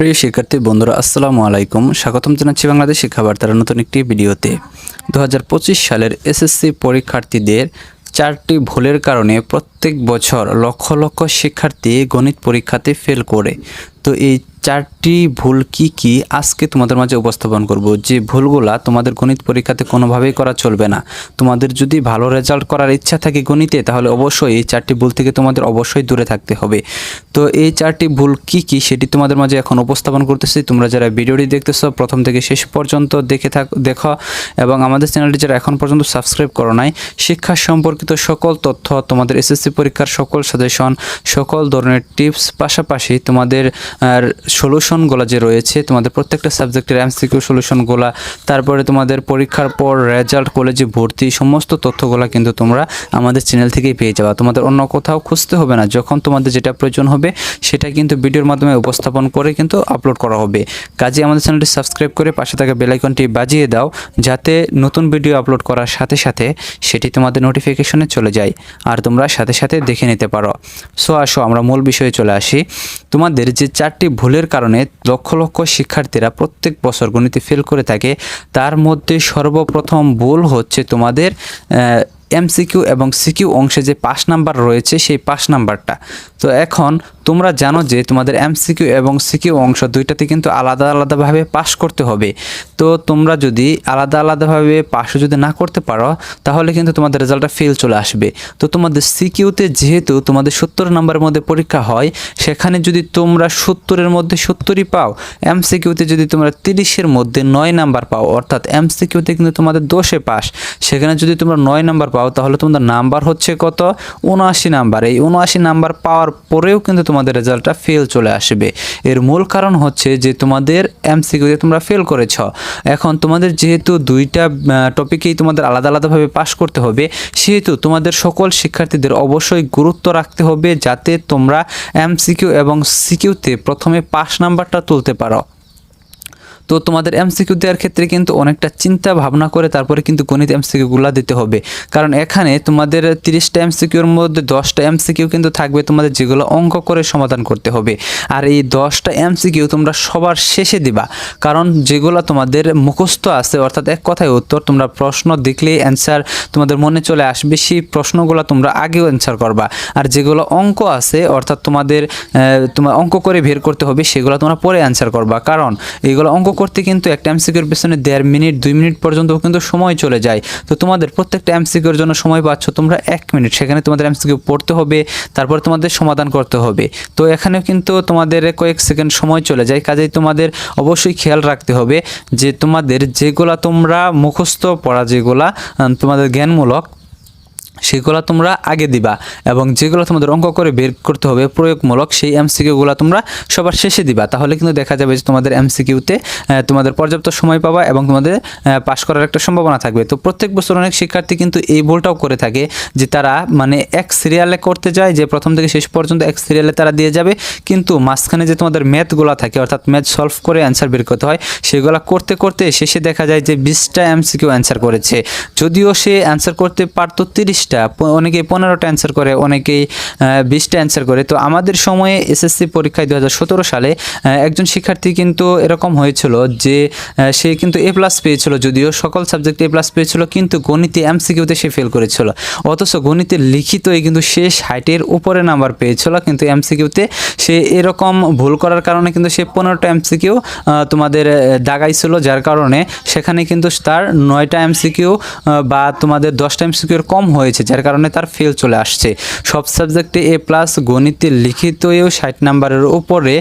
প্রিয় শিক্ষার্থী বন্ধুরা, আসসালামু আলাইকুম। স্বাগতম জানাচ্ছি বাংলাদেশ শিক্ষাবার্তার নতুন একটি ভিডিওতে। দু হাজার পঁচিশ সালের এসএসসি পরীক্ষার্থীদের চারটি ভুলের কারণে প্রত্যেক বছর লক্ষ লক্ষ শিক্ষার্থী গণিত পরীক্ষাতে ফেল করে। তো এই চারটি ভুল কি কি আজকে তোমাদের মাঝে উপস্থাপন করব? যে ভুলগুলা তোমাদের গণিত পরীক্ষাতে কোনোভাবেই করা চলবে না। তোমাদের যদি ভালো রেজাল্ট করার ইচ্ছা থাকে গণিতে, তাহলে অবশ্যই এই চারটি ভুল থেকে তোমাদের অবশ্যই দূরে থাকতে হবে। তো এই চারটি ভুল কি কি সেটি তোমাদের মাঝে এখন উপস্থাপন করতেছি। তোমরা যারা ভিডিওটি দেখতেছো, প্রথম থেকে শেষ পর্যন্ত দেখে থাক, দেখো। এবং আমাদের চ্যানেলটি যারা এখন পর্যন্ত সাবস্ক্রাইব করো নাই, শিক্ষা সম্পর্কিত সকল তথ্য, তোমাদের এসএসসি পরীক্ষার সকল সাজেশন সকল ধরনের টিপস পাশাপাশি তোমাদের সলিউশনগুলো যে রয়েছে, তোমাদের প্রত্যেকটা সাবজেক্টের এমসিকিউ সলিউশনগুলো তারপরে তোমাদের পরীক্ষার পর রেজাল্ট কলেজে ভর্তি, সমস্ত তথ্যগুলো কিন্তু তোমরা আমাদের চ্যানেল থেকেই পেয়ে যাবে। তোমাদের অন্য কোথাও খুঁজতে হবে না, যখন তোমাদের যেটা প্রয়োজন হবে, সেটা কিন্তু ভিডিওর মাধ্যমে উপস্থাপন করে কিন্তু আপলোড করা হবে। কাজে আমাদের চ্যানেলটি সাবস্ক্রাইব করে পাশে থাকা বেলাইকনটি বাজিয়ে দাও, যাতে নতুন ভিডিও আপলোড করার সাথে সাথে সেটি তোমাদের নোটিফিকেশনে চলে যায়, আর তোমরা সাথে সাথে দেখে নিতে পারো। সো আসো, আমরা মূল বিষয়ে চলে আসি। তোমাদের যে চারটি ভুলের কারণে লক্ষ লক্ষ শিক্ষার্থীরা প্রত্যেক বছর গণিতে ফেল করে থাকে। তার মধ্যে সর্বপ্রথম ভুল হচ্ছে তোমাদের এমসিকিউ এবং সিকিউ অংশে যে পাঁচ নাম্বার রয়েছে সেই পাঁচ নাম্বারটা। তো এখন তোমরা জানো যে তোমাদের এমসিকিউ এবং সিকিউ অংশ দুইটাতে কিন্তু আলাদা আলাদাভাবে পাস করতে হবে। তো তোমরা যদি আলাদা আলাদাভাবে পাশও যদি না করতে পারো, তাহলে কিন্তু তোমাদের রেজাল্টটা ফেল চলে আসবে। তো তোমাদের সিকিউতে যেহেতু তোমাদের সত্তর নাম্বারের মধ্যে পরীক্ষা হয়, সেখানে যদি তোমরা সত্তরের মধ্যে সত্তরই পাও, এমসিকিউতে যদি তোমরা তিরিশের মধ্যে নয় নাম্বার পাও, অর্থাৎ এমসিকিউতে কিন্তু তোমাদের দোষে পাস সেখানে যদি তোমরা নয় নাম্বার পাও, তাহলে তোমাদের নাম্বার হচ্ছে কত? উনআশি নাম্বার। এই উনআশি নাম্বার পাওয়ার পরেও কিন্তু তোমাদের রেজাল্টটা ফেল চলে আসবে। এর মূল কারণ হচ্ছে যে তোমাদের এমসিকিউতে তোমরা ফেল করেছ। এখন তোমাদের যেহেতু দুইটা টপিকেই তোমাদের আলাদা আলাদাভাবে পাশ করতে হবে, সেহেতু তোমাদের সকল শিক্ষার্থীদের অবশ্যই গুরুত্ব রাখতে হবে যাতে তোমরা এমসিকিউ এবং সিকিউতে প্রথমে পাস নাম্বারটা তুলতে পারো। তো তোমাদের এমসিকিউ দেওয়ার ক্ষেত্রে কিন্তু অনেকটা চিন্তা ভাবনা করে তারপরে কিন্তু গণিত এমসিকিউগুলো দিতে হবে। কারণ এখানে তোমাদের তিরিশটা এমসিকিউর মধ্যে দশটা এমসিকিউ কিন্তু থাকবে, তোমাদের যেগুলো অঙ্ক করে সমাধান করতে হবে। আর এই দশটা এমসিকিউ তোমরা সবার শেষে দিবা, কারণ যেগুলো তোমাদের মুখস্থ আছে, অর্থাৎ এক কথায় উত্তর, তোমরা প্রশ্ন দেখলেই অ্যান্সার তোমাদের মনে চলে আসবে, সেই প্রশ্নগুলো তোমরা আগেও অ্যান্সার করবা। আর যেগুলো অঙ্ক আছে, অর্থাৎ তোমাদের তোমার অঙ্ক করে বের করতে হবে, সেগুলো তোমরা পরে অ্যান্সার করবা। কারণ এগুলো অঙ্ক করতে কিন্তু একটা এমসিকিউর পেছনে দেড় মিনিট, দুই মিনিট পর্যন্ত কিন্তু সময় চলে যায়। তো তোমাদের প্রত্যেকটা এমসিকিউর জন্য সময় পাচ্ছ, তোমরা এক মিনিট, সেখানে তোমাদের এমসিকিউ পড়তে হবে, তারপর তোমাদের সমাধান করতে হবে। তো এখানেও কিন্তু তোমাদের কয়েক সেকেন্ড সময় চলে যায়, কাজেই তোমাদের অবশ্যই খেয়াল রাখতে হবে যে তোমাদের যেগুলা তোমরা মুখস্থ পড়া, যেগুলা তোমাদের জ্ঞানমূলক সেগুলো তোমরা আগে দিবা এবং যেগুলো তোমাদের অঙ্ক করে বের করতে হবে, প্রয়োগমূলক সেই এমসিকিউগুলো তোমরা সবার শেষে দিবা। তাহলে কিন্তু দেখা যাবে যে তোমাদের এমসিকিউতে তোমাদের পর্যাপ্ত সময় পাবা এবং তোমাদের পাশ করার একটা সম্ভাবনা থাকবে। তো প্রত্যেক বছর অনেক শিক্ষার্থী কিন্তু এই ভুলটাও করে থাকে যে তারা মানে এক সিরিয়ালে করতে যায়, যে প্রথম থেকে শেষ পর্যন্ত এক সিরিয়ালে তারা দিয়ে যাবে। কিন্তু মাঝখানে যে তোমাদের ম্যাথগুলো থাকে, অর্থাৎ ম্যাথ সলভ করে অ্যান্সার বের করতে হয়, সেগুলো করতে করতে শেষে দেখা যায় যে বিশটা এমসিকিউ অ্যান্সার করেছে। যদিও সে অ্যান্সার করতে পারতো তিরিশটা অনেকেই পনেরোটা অ্যান্সার করে, অনেকেই বিশটা অ্যান্সার করে। তো আমাদের সময়ে এসএসসি পরীক্ষায় দু হাজার সতেরো সালে একজন শিক্ষার্থী কিন্তু এরকম হয়েছিল যে সে কিন্তু এ প্লাস পেয়েছিল যদিও সকল সাবজেক্টে এ প্লাস পেয়েছিল, কিন্তু গণিতে এমসিকিউতে সে ফেল করেছিল। অথচ গণিতে লিখিতই কিন্তু সে ষাটের উপরে নাম্বার পেয়েছিল, কিন্তু এমসিকিউতে সে এরকম ভুল করার কারণে কিন্তু সে পনেরোটা এমসিকিউ তোমাদের দাগাইছিল, যার কারণে সেখানে কিন্তু তার নয়টা এমসিকিউ বা তোমাদের দশটা এমসিকিউর কম হয়েছে। যার কারণে তার ফেল চলে আসছে। সব সাবজেক্টে এ প্লাস গণিতে লিখিতও ষাট নাম্বারের উপরে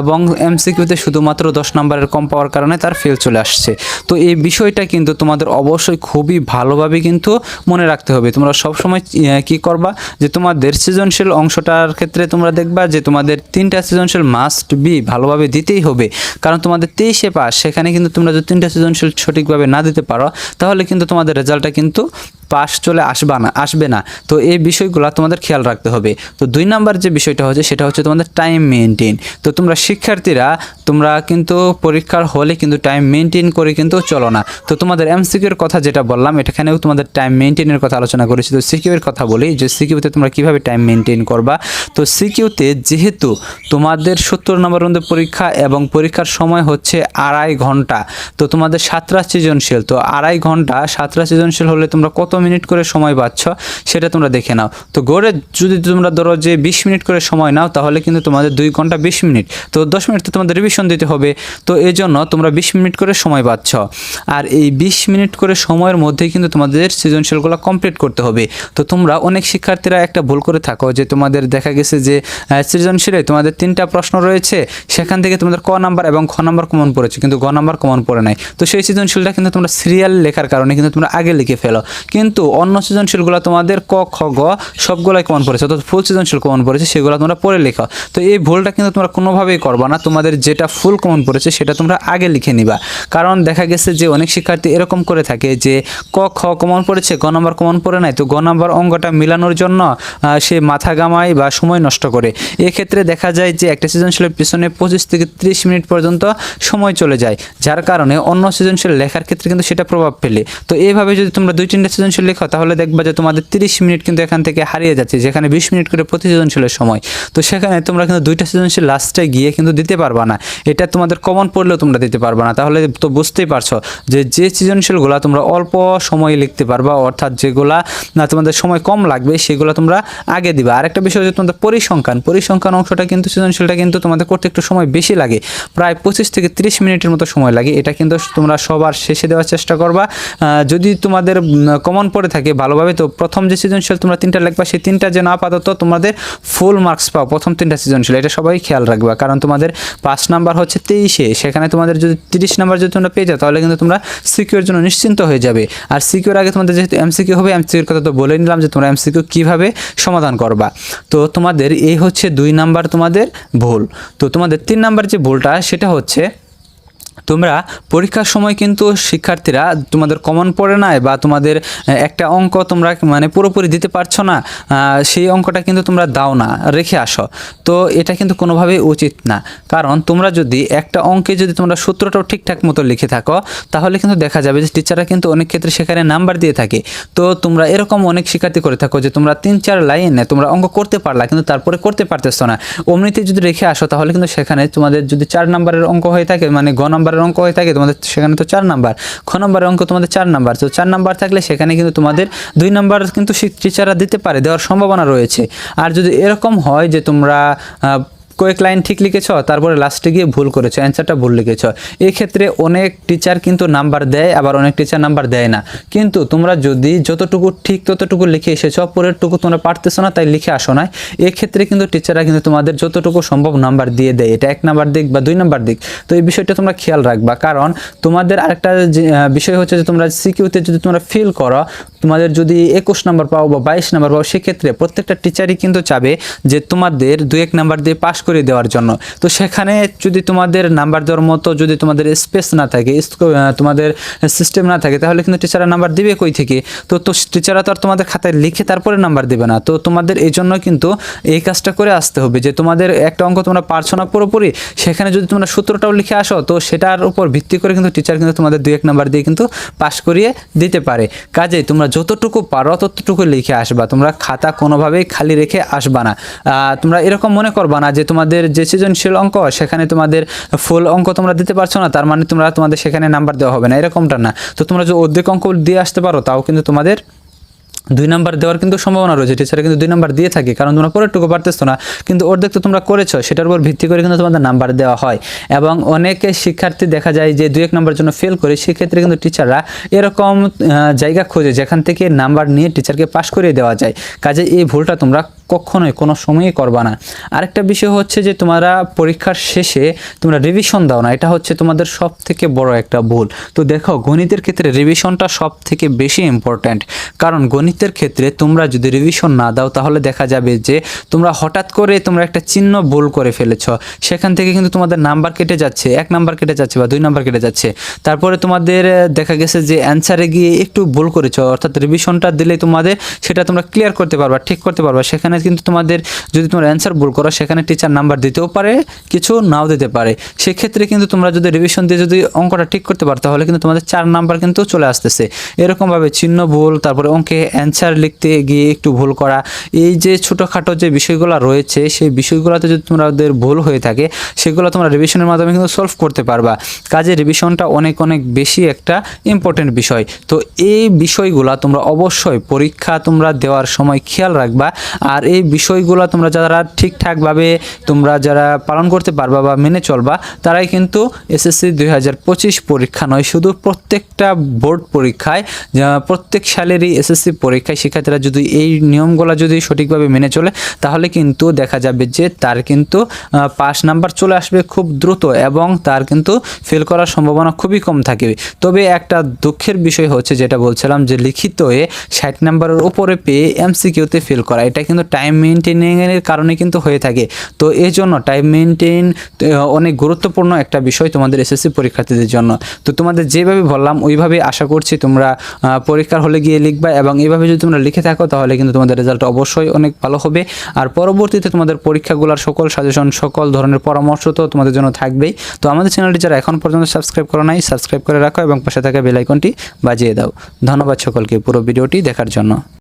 এবং এমসিকিউতে শুধুমাত্র দশ নাম্বারের কম পাওয়ার কারণে তার ফেল চলে আসছে। তো এই বিষয়টা কিন্তু তোমাদের অবশ্যই খুবই ভালোভাবে কিন্তু মনে রাখতে হবে। তোমরা সবসময় কি করবা যে তোমাদের সৃজনশীল অংশটার ক্ষেত্রে তোমরা দেখবা যে তোমাদের তিনটা সৃজনশীল মাস্ট বি ভালোভাবে দিতেই হবে। কারণ তোমাদের তেইশে পাস, সেখানে কিন্তু তোমরা যদি তিনটা সৃজনশীল সঠিকভাবে না দিতে পারো, তাহলে কিন্তু তোমাদের রেজাল্টটা কিন্তু পাস চলে আসবা না, আসবে না। তো এই বিষয়গুলো তোমাদের খেয়াল রাখতে হবে। তো দুই নাম্বার যে বিষয়টা হচ্ছে সেটা হচ্ছে তোমাদের টাইম মেনটেন তো তোমরা শিক্ষার্থীরা, তোমরা কিন্তু পরীক্ষার হলে কিন্তু টাইম মেনটেন করে কিন্তু চলো না। তো তোমাদের এমসিকিউর কথা যেটা বললাম, এখানেও তোমাদের টাইম মেনটেনের কথা আলোচনা করেছি। তো সিকিউর কথা বলি, যে সিকিউতে তোমরা কীভাবে টাইম মেনটেন করবা। তো সিকিউতে যেহেতু তোমাদের সত্তর নম্বর মধ্যে পরীক্ষা এবং পরীক্ষার সময় হচ্ছে আড়াই ঘণ্টা, তো তোমাদের সাতটা সৃজনশীল তো আড়াই ঘণ্টা সাতটা সৃজনশীল হলে তোমরা কত মিনিট করে সময় পাচ্ছ, সেটা তোমরা দেখে নাও। তো গড়ে যদি তোমরা ধরো যে বিশ মিনিট করে সময় নাও, তাহলে কিন্তু তোমাদের দুই ঘণ্টা বিশ মিনিট। তো দশ মিনিট তো তোমাদের রিভিশন দিতে হবে। তো এই জন্য তোমরা বিশ মিনিট করে সময় পাচ্ছ। আর এই বিশ মিনিট করে সময়ের মধ্যেই কিন্তু তোমাদের সৃজনশীলগুলো কমপ্লিট করতে হবে। তো তোমরা অনেক শিক্ষার্থীরা একটা ভুল করে থাকো, যে তোমাদের দেখা গেছে যে সৃজনশীলে তোমাদের তিনটা প্রশ্ন রয়েছে। সেখান থেকে তোমাদের ক নাম্বার এবং খ নাম্বার কমন পড়েছে, কিন্তু গ নাম্বার কমন পড়ে নাই। তো সেই সৃজনশীলটা কিন্তু তোমরা সিরিয়াল লেখার কারণে কিন্তু তোমরা আগে লিখে ফেলো। কিন্তু অন্য সৃজনশীলগুলো তোমাদের ক, খ, গ সবগুলাই কমন পড়েছে, অর্থাৎ ফুল সৃজনশীল কমন পড়েছে, সেগুলো তোমরা পরে লেখো। তো এই ভুলটা কিন্তু তোমরা কোনোভাবেই করবা না, তোমাদের যেটা ফুল কমন পড়েছে সেটা তোমরা আগে লিখে নিবা। কারণ দেখা গেছে যে অনেক শিক্ষার্থী এরকম করে থাকে যে ক, খ কমন পড়েছে, গ নাম্বার কমন পড়ে নাই, তো গ নাম্বার অঙ্কটা মিলানোর জন্য সে মাথা গামায় বা সময় নষ্ট করে। এক্ষেত্রে দেখা যায় যে একটা সৃজনশীলের পিছনে পঁচিশ থেকে ত্রিশ মিনিট পর্যন্ত সময় চলে যায়, যার কারণে অন্য সৃজনশীল লেখার ক্ষেত্রে কিন্তু সেটা প্রভাব ফেলে। তো এইভাবে যদি তোমরা দুই তিনটা সৃজনশীল লেখো তাহলে দেখবা যে তোমাদের তিরিশ মিনিট কিন্তু এখান থেকে হারিয়ে যাচ্ছে, যেখানে বিশ মিনিট করে প্রতি সময়। তো সেখানে তোমরা কিন্তু দুইটা সৃজনশীল লাস্টে গিয়ে কিন্তু দিতে পারবা না। এটা তোমাদের কমন পড়লেও তোমরা দিতে পারবা না। তাহলে তো বুঝতেই পারছ যে যে সৃজনশীলগুলো তোমরা অল্প সময়ে লিখতে পারবা, অর্থাৎ যেগুলা, না, তোমাদের সময় কম লাগবে, সেগুলো তোমরা আগে দিবা। আরেকটা বিষয় হচ্ছে তোমাদের পরিসংখ্যান। পরিসংখ্যান অংশটা কিন্তু, সৃজনশীলটা কিন্তু তোমাদের করতে একটু সময় বেশি লাগে। প্রায় পঁচিশ থেকে তিরিশ মিনিটের মতো সময় লাগে। এটা কিন্তু তোমরা সবার শেষে দেওয়ার চেষ্টা করবা। যদি তোমাদের কমন পড়ে থাকে ভালোভাবে, তো প্রথম যে সৃজনশীল তোমরা তিনটা লিখবা, সেই তিনটা যেন আপাতত তোমাদের ফুল মার্কস পাও, প্রথম তিনটা সৃজনশীল, এটা সবাই খেয়াল রাখবা। কারণ তোমাদের পাঁচ নাম্বার হচ্ছে তেইশে, সেখানে তোমাদের যদি তিরিশ নাম্বার যদি তোমরা পেয়ে যাও, তাহলে কিন্তু তোমরা সিকিউর জন্য নিশ্চিন্ত হয়ে যাবে। আর সিকিউর আগে তোমাদের যেহেতু এমসিকিউ হবে এমসিকিউর কথা তো বলে নিলাম যে তোমরা এমসিকিউ কীভাবে সমাধান করবা। তো তোমাদের এই হচ্ছে দুই নাম্বার তোমাদের ভুল। তো তোমাদের তিন নাম্বার যে ভুলটা, সেটা হচ্ছে তোমরা পরীক্ষার সময় কিন্তু শিক্ষার্থীরা তোমাদের কমন পড়ে নাই বা তোমাদের একটা অঙ্ক তোমরা মানে পুরোপুরি দিতে পারছ না সেই অঙ্কটা কিন্তু তোমরা দাও না, রেখে আসো। তো এটা কিন্তু কোনোভাবেই উচিত না। কারণ তোমরা যদি একটা অঙ্কে যদি তোমরা সূত্রটাও ঠিকঠাক মতো লিখে থাকো, তাহলে কিন্তু দেখা যাবে যে টিচাররা কিন্তু অনেক ক্ষেত্রে সেখানে নাম্বার দিয়ে থাকে। তো তোমরা এরকম অনেক শিক্ষার্থী করে থাকো যে তোমরা তিন চার লাইনে তোমরা অঙ্ক করতে পারলা কিন্তু তারপরে করতে পারতেছো না। অমনিতে যদি রেখে আসো, তাহলে কিন্তু সেখানে তোমাদের যদি চার নাম্বারের অঙ্ক হয়ে থাকে মানে গ নাম্বারের অঙ্ক হয়ে থাকে, তোমাদের সেখানে তো চার নাম্বার। খ নম্বরের অঙ্ক তোমাদের চার নাম্বার। তো চার নাম্বার থাকলে সেখানে কিন্তু তোমাদের দুই নাম্বার কিন্তু টিচাররা দিতে পারে, দেওয়ার সম্ভাবনা রয়েছে। আর যদি এরকম হয় যে তোমরা কয়েক লাইন ঠিক লিখেছ, তারপরে লাস্টে গিয়ে ভুল করেছ অ্যান্সারটা ভুল লিখেছ। এই ক্ষেত্রে অনেক টিচার কিন্তু নাম্বার দেয়, আবার অনেক টিচার নাম্বার দেয় না। কিন্তু তোমরা যদি যতটুকু ঠিক ততটুকু লিখে এসেছ, পরেরটুকু তোমরা পারতেছো না, তাই লিখে আসো না এক্ষেত্রে কিন্তু টিচাররা কিন্তু তোমাদের যতটুকু সম্ভব নাম্বার দিয়ে দেয়। এটা এক নাম্বার দিক বা দুই নাম্বার দিক। তো এই বিষয়টা তোমরা খেয়াল রাখবা। কারণ তোমাদের আরেকটা বিষয় হচ্ছে যে, তোমরা সিকিউতে যদি তোমরা ফিল করো, তোমাদের যদি একুশ নাম্বার পাও বা বাইশ নাম্বার পাও, সেক্ষেত্রে প্রত্যেকটা টিচারই কিন্তু চাবে যে তোমাদের দু এক নাম্বার দিয়ে পাশ দেওয়ার জন্য। তো সেখানে যদি তোমাদের নাম্বার দেওয়ার মতো যদি তোমাদের স্পেস না থাকে তোমাদের সিস্টেম না থাকে, তাহলে কিন্তু টিচাররা নাম্বার দিবে কই থেকে? তো তো টিচাররা তো আর তোমাদের খাতায় লিখে তারপরে নাম্বার দেবে না। তো তোমাদের এই জন্য কিন্তু এই কাজটা করে আসতে হবে যে তোমাদের একটা অঙ্ক তোমরা পারছ না পুরোপুরি সেখানে যদি তোমরা সূত্রটাও লিখে আসো, তো সেটার উপর ভিত্তি করে কিন্তু টিচার কিন্তু তোমাদের দুই এক নাম্বার দিয়ে কিন্তু পাশ করিয়ে দিতে পারে। কাজেই তোমরা যতটুকু পারো ততটুকু লিখে আসবা। তোমরা খাতা কোনোভাবেই খালি রেখে আসবা না। তোমরা এরকম মনে করবা না যে তোমাদের যে সৃজনশীল অঙ্ক, সেখানে তোমাদের ফুল অঙ্ক তোমরা দিতে পারছ না, তার মানে তোমরা তোমাদের সেখানে নাম্বার দেওয়া হবে না, এরকমটা না। তো তোমরা যদি অর্ধেক অঙ্ক দিয়ে আসতে পারো, তাও কিন্তু তোমাদের দুই নাম্বার দেওয়ার কিন্তু সম্ভাবনা রয়েছে। টিচারে কিন্তু দুই নাম্বার দিয়ে থাকে, কারণ তোমরা পরেরটুকু পারতেছো না, কিন্তু অর্ধেক তো তোমরা করেছ, সেটার উপর ভিত্তি করে কিন্তু তোমাদের নাম্বার দেওয়া হয়। এবং অনেকে শিক্ষার্থী দেখা যায় যে দুই এক নাম্বার জন্য ফেল করে, সেক্ষেত্রে কিন্তু টিচাররা এরকম জায়গা খোঁজে, যেখান থেকে নাম্বার নিয়ে টিচারকে পাশ করিয়ে দেওয়া যায়। কাজে এই ভুলটা তোমরা কখনোই, কোনো সময়ই করবা না। আরেকটা বিষয় হচ্ছে যে তোমরা পরীক্ষার শেষে তোমরা রিভিশন দাও না, এটা হচ্ছে তোমাদের সব থেকে বড় একটা ভুল। তো দেখো, গণিতের ক্ষেত্রে রিভিশনটা সব থেকে বেশি ইম্পর্ট্যান্ট কারণ গণিতের ক্ষেত্রে তোমরা যদি রিভিশন না দাও, তাহলে দেখা যাবে যে তোমরা হঠাৎ করে তোমরা একটা চিহ্ন ভুল করে ফেলেছ। সেখান থেকে কিন্তু তোমাদের নাম্বার কেটে যাচ্ছে, এক নাম্বার কেটে যাচ্ছে বা দুই নাম্বার কেটে যাচ্ছে। তারপরে তোমাদের দেখা গেছে যে অ্যান্সারে গিয়ে একটু ভুল করেছ, অর্থাৎ রিভিশনটা দিলে তোমাদের সেটা তোমরা ক্লিয়ার করতে পারবা, ঠিক করতে পারবা। সেখানে কিন্তু তোমাদের যদি তোমার অ্যান্সার ভুল করো, সেখানে টিচার নাম্বার দিতেও পারে, কিছু নাও দিতে পারে। সেক্ষেত্রে কিন্তু তোমরা যদি রিভিশন দিয়ে যদি অঙ্কটা ঠিক করতে পারো, তাহলে কিন্তু তোমাদের চার নাম্বার কিন্তু চলে আসতেছে। এরকমভাবে চিহ্ন ভুল, তারপরে অঙ্কে অ্যান্সার লিখতে গিয়ে একটু ভুল করা, এই যে ছোটোখাটো যে বিষয়গুলো রয়েছে, সেই বিষয়গুলোতে যদি তোমাদের ভুল হয়ে থাকে, সেগুলো তোমরা রিভিশনের মাধ্যমে কিন্তু সলভ করতে পারবা। কাজে রিভিশনটা অনেক অনেক বেশি একটা ইম্পর্টেন্ট বিষয়। তো এই বিষয়গুলো তোমরা অবশ্যই পরীক্ষা তোমরা দেওয়ার সময় খেয়াল রাখবা। আর এই বিষয়গুলো তোমরা যারা ঠিকঠাকভাবে তোমরা যারা পালন করতে পারবা বা মেনে চলবা, তারাই কিন্তু এসএসসি দুই হাজার পঁচিশ পরীক্ষা নয়, শুধু প্রত্যেকটা বোর্ড পরীক্ষায় প্রত্যেক সালেরই এসএসসি পরীক্ষায় শিক্ষার্থীরা যদি এই নিয়মগুলো যদি সঠিকভাবে মেনে চলে, তাহলে কিন্তু দেখা যাবে যে তার কিন্তু পাস নাম্বার চলে আসবে খুব দ্রুত এবং তার কিন্তু ফেল করার সম্ভাবনা খুবই কম থাকে। তবে একটা দুঃখের বিষয় হচ্ছে যেটা বলছিলাম যে লিখিত হয়ে ষাট নাম্বারের উপরে পেয়ে এমসিকিউতে ফেল করা, এটা কিন্তু টাইম মেনটেনিংয়ের কারণে কিন্তু হয়ে থাকে। তো এই জন্য টাইম মেনটেন অনেক গুরুত্বপূর্ণ একটা বিষয় তোমাদের এসএসসি পরীক্ষার্থীদের জন্য। তো তোমাদের যেভাবে বললাম, ওইভাবে আশা করছি তোমরা পরীক্ষার হলে গিয়ে লিখবা এবং এইভাবে যদি তোমরা লিখে থাকো, তাহলে কিন্তু তোমাদের রেজাল্ট অবশ্যই অনেক ভালো হবে। আর পরবর্তীতে তোমাদের পরীক্ষাগুলোর সকল সাজেশন সকল ধরনের পরামর্শ তো তোমাদের জন্য থাকবেই। তো আমাদের চ্যানেলটি যারা এখন পর্যন্ত সাবস্ক্রাইব করো নাই সাবস্ক্রাইব করে রাখো এবং পাশে থাকা বেল আইকনটি বাজিয়ে দাও। ধন্যবাদ সকলকে পুরো ভিডিওটি দেখার জন্য।